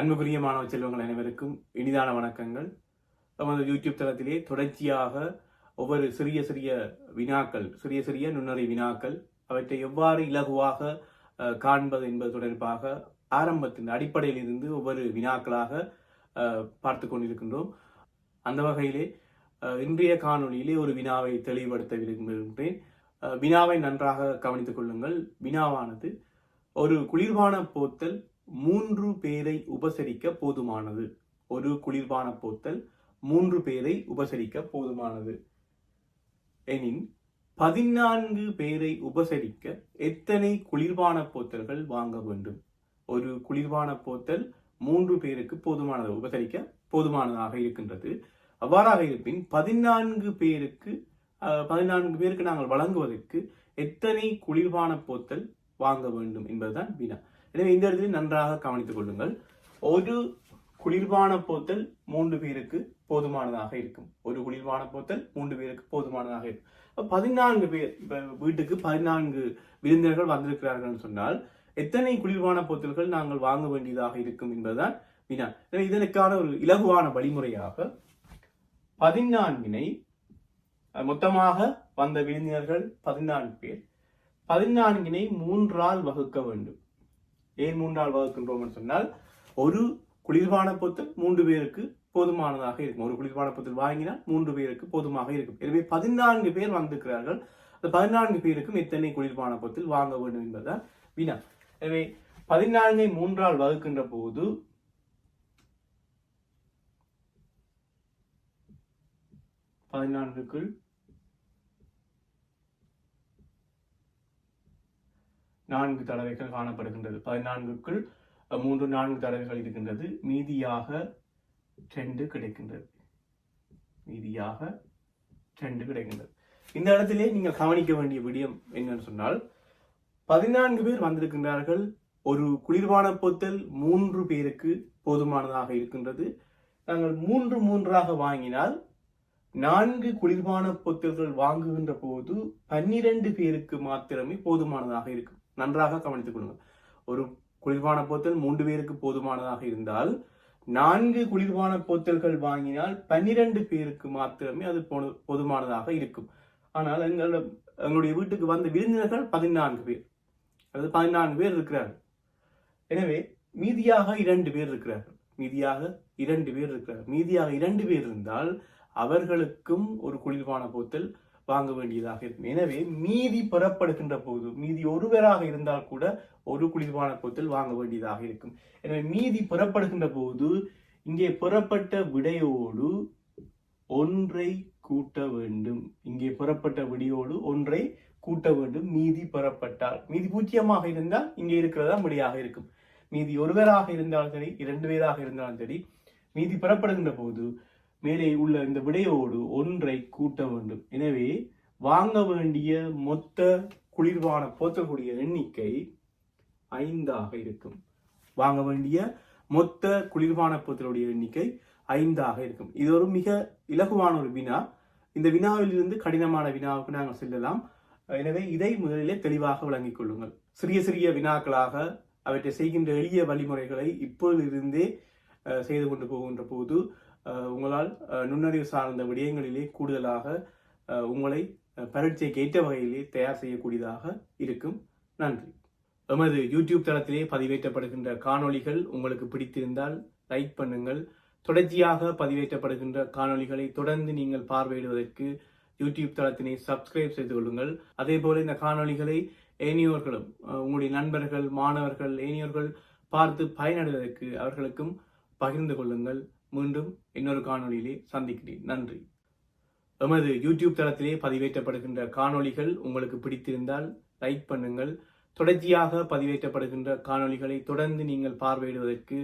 அன்புக்குரிய மாணவ செல்வங்கள் அனைவருக்கும் இனிதான வணக்கங்கள். நமது யூடியூப் தளத்திலே தொடர்ச்சியாக ஒவ்வொரு சிறிய சிறிய வினாக்கள் சிறிய சிறிய நுண்ணறி வினாக்கள் அவற்றை எவ்வாறு இலகுவாக காண்பது என்பது தொடர்பாக ஆரம்பத்தின் அடிப்படையில் இருந்து ஒவ்வொரு வினாக்களாக பார்த்து கொண்டிருக்கின்றோம். அந்த வகையிலே இன்றைய காணொளியிலே ஒரு வினாவை தெளிவுபடுத்த விரும்புகின்றேன். வினாவை நன்றாக கவனித்துக் கொள்ளுங்கள். வினாவானது ஒரு குளிர்பான போத்தல் மூன்று பேரை உபசரிக்க போதுமானது. ஒரு குளிர்பான போத்தல் மூன்று பேரை உபசரிக்க போதுமானது. எனின் பதினான்கு பேரை உபசரிக்க எத்தனை குளிர்பான போத்தல்கள் வாங்க வேண்டும்? ஒரு குளிர்பான போத்தல் மூன்று பேருக்கு போதுமானது உபசரிக்க போதுமானதாக இருக்கின்றது. அவ்வாறாக இருப்பின் பதினான்கு பேருக்கு பதினான்கு பேருக்கு நாங்கள் வழங்குவதற்கு எத்தனை குளிர்பான போத்தல் வாங்க வேண்டும் என்பதுதான் வினா. எனவே இந்த இடத்தில் நன்றாக கவனித்துக் கொள்ளுங்கள். ஒரு குளிர்பான போத்தல் மூன்று பேருக்கு போதுமானதாக இருக்கும். ஒரு குளிர்பான போத்தல் மூன்று பேருக்கு போதுமானதாக இருக்கும். பதினான்கு பேர் இப்போ வீட்டுக்கு பதினான்கு விருந்தினர்கள் வந்திருக்கிறார்கள் சொன்னால் எத்தனை குளிர்பான போத்தல்கள் நாங்கள் வாங்க வேண்டியதாக இருக்கும் என்பதுதான் வினா. இதற்கான ஒரு இலகுவான வழிமுறையாக பதினான்கினை மொத்தமாக வந்த விருந்தினர்கள் பதினான்கு பேர். பதினான்கினை மூன்றால் வகுக்க வேண்டும். ஏன் மூன்றால் வகுக்கின்றோம்னு என்று சொன்னால் ஒரு குளிர்பான பொத்தல் மூன்று பேருக்கு போதுமானதாக இருக்கும். ஒரு குளிர்பான பொத்தல் வாங்கினால் மூன்று பேருக்கு போதுமாக இருக்கும். எனவே பதினான்கு பேர் வந்திருக்கிறார்கள். அந்த பதினான்கு பேருக்கும் எத்தனை குளிர்பான பொத்தில் வாங்க வேண்டும் என்பதுதான் வினா. எனவே பதினான்கை மூன்றால் வகுக்கின்ற போது பதினான்குக்குள் நான்கு தடவைகள் காணப்படுகின்றது. பதினான்குக்குள் மூன்று நான்கு தடவைகள் இருக்கின்றது. மீதியாக ரெண்டு கிடைக்கின்றது. மீதியாக ரெண்டு கிடைக்கின்றது. இந்த இடத்திலே நீங்கள் கவனிக்க வேண்டிய விடயம் என்னன்னு சொன்னால் பதினான்கு பேர் வந்திருக்கின்றார்கள். ஒரு குளிர்பான பொத்தல் மூன்று பேருக்கு போதுமானதாக இருக்கின்றது. நாங்கள் மூன்று மூன்றாக வாங்கினால் நான்கு குளிர்பான பொத்தல்கள் வாங்குகின்ற போது பன்னிரண்டு பேருக்கு மாத்திரமே போதுமானதாக இருக்கும். நன்றாக கவனித்துக் கொள்ளுங்கள். ஒரு குளிர்பான போத்தல் மூன்று பேருக்கு போதுமானதாக இருந்தால் நான்கு குளிர்பான போத்தல்கள் வாங்கினால் பன்னிரண்டு பேருக்கு மாத்திரமே அது போது- போதுமானதாக இருக்கும். ஆனால் எங்களோட எங்களுடைய வீட்டுக்கு வந்த விருந்தினர்கள் பதினான்கு பேர். அதாவது பதினான்கு பேர் இருக்கிறார்கள். எனவே மீதியாக இரண்டு பேர் இருக்கிறார்கள். மீதியாக இரண்டு பேர் இருக்கிறார்கள். மீதியாக இரண்டு பேர் இருந்தால் அவர்களுக்கும் ஒரு குளிர்பான போத்தல் வாங்க வேண்டியதாக இருக்கும். எனவே மீதி பெறப்படுகின்ற போது மீதி ஒருவராக இருந்தால் கூட ஒரு குளிர்பான போத்தல் வாங்க வேண்டியதாக இருக்கும். எனவே மீதி பெறப்படுகின்ற போது இங்கே பெறப்பட்ட விடையோடு ஒன்றை கூட்ட வேண்டும். இங்கே பெறப்பட்ட விடையோடு ஒன்றை கூட்ட வேண்டும். மீதி பெறப்பட்டால் மீதி பூஜ்ஜியமாக இருந்தால் இங்கே இருக்கிறதா விடையாக இருக்கும். மீதி ஒருவராக இருந்தாலும் சரி இரண்டு பேராக இருந்தாலும் சரி மீதி பெறப்படுகின்ற போது மேலே உள்ள இந்த விடையோடு ஒன்றை கூட்ட வேண்டும். எனவே வாங்க வேண்டிய மொத்த குளிர்பான போற்றக்கூடிய எண்ணிக்கை ஐந்தாக இருக்கும். வாங்க வேண்டிய மொத்த குளிர்பான போத்தலுடைய எண்ணிக்கை ஐந்தாக இருக்கும். இது ஒரு மிக இலகுவான ஒரு வினா. இந்த வினாவிலிருந்து கடினமான வினாவுக்கு நாங்கள் செல்லலாம். எனவே இதை முதலிலே தெளிவாக விளங்கிக் கொள்ளுங்கள். சிறிய சிறிய வினாக்களாக அவற்றை செய்கின்ற எளிய வழிமுறைகளை இப்பொழுதிருந்தே அஹ், செய்து கொண்டு போகின்ற போது உங்களால் நுண்ணறிவு சார்ந்த விடயங்களிலே கூடுதலாக உங்களை அஹ், பரீட்சைக்கு ஏற்ற வகையிலே தயார் செய்யக்கூடியதாக இருக்கும். நன்றி. எமது யூடியூப் தளத்திலே பதிவேற்றப்படுகின்ற காணொளிகள் உங்களுக்கு பிடித்திருந்தால் லைக் பண்ணுங்கள். தொடர்ச்சியாக பதிவேற்றப்படுகின்ற காணொளிகளை தொடர்ந்து நீங்கள் பார்வையிடுவதற்கு யூடியூப் தளத்தினை சப்ஸ்கிரைப் செய்து கொள்ளுங்கள். அதே போல இந்த காணொளிகளை ஏனையோர்களும் உங்களுடைய நண்பர்கள் மாணவர்கள் ஏனையோர்கள் பார்த்து பயனடைவதற்கு அவர்களுக்கும் பகிர்ந்து கொள்ளுங்கள். மீண்டும் இன்னொரு காணொளியிலே சந்திக்கிறேன். நன்றி. எமது யூடியூப் தளத்திலே பதிவேற்றப்படுகின்ற காணொளிகள் உங்களுக்கு பிடித்திருந்தால் லைக் பண்ணுங்கள். தொடர்ச்சியாக பதிவேற்றப்படுகின்ற காணொளிகளை தொடர்ந்து நீங்கள் பார்வையிடுவதற்கு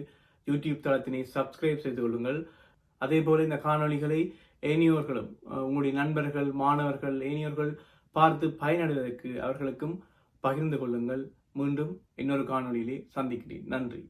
யூடியூப் தளத்தினை சப்ஸ்கிரைப் செய்து கொள்ளுங்கள். அதே போல இந்த காணொளிகளை ஏனியோர்களும் உங்களுடைய நண்பர்கள் மாணவர்கள் ஏனையோர்கள் பார்த்து பயனடைவதற்கு அவர்களுக்கும் பகிர்ந்து கொள்ளுங்கள். மீண்டும் இன்னொரு காணொளியிலே சந்திக்கிறேன். நன்றி.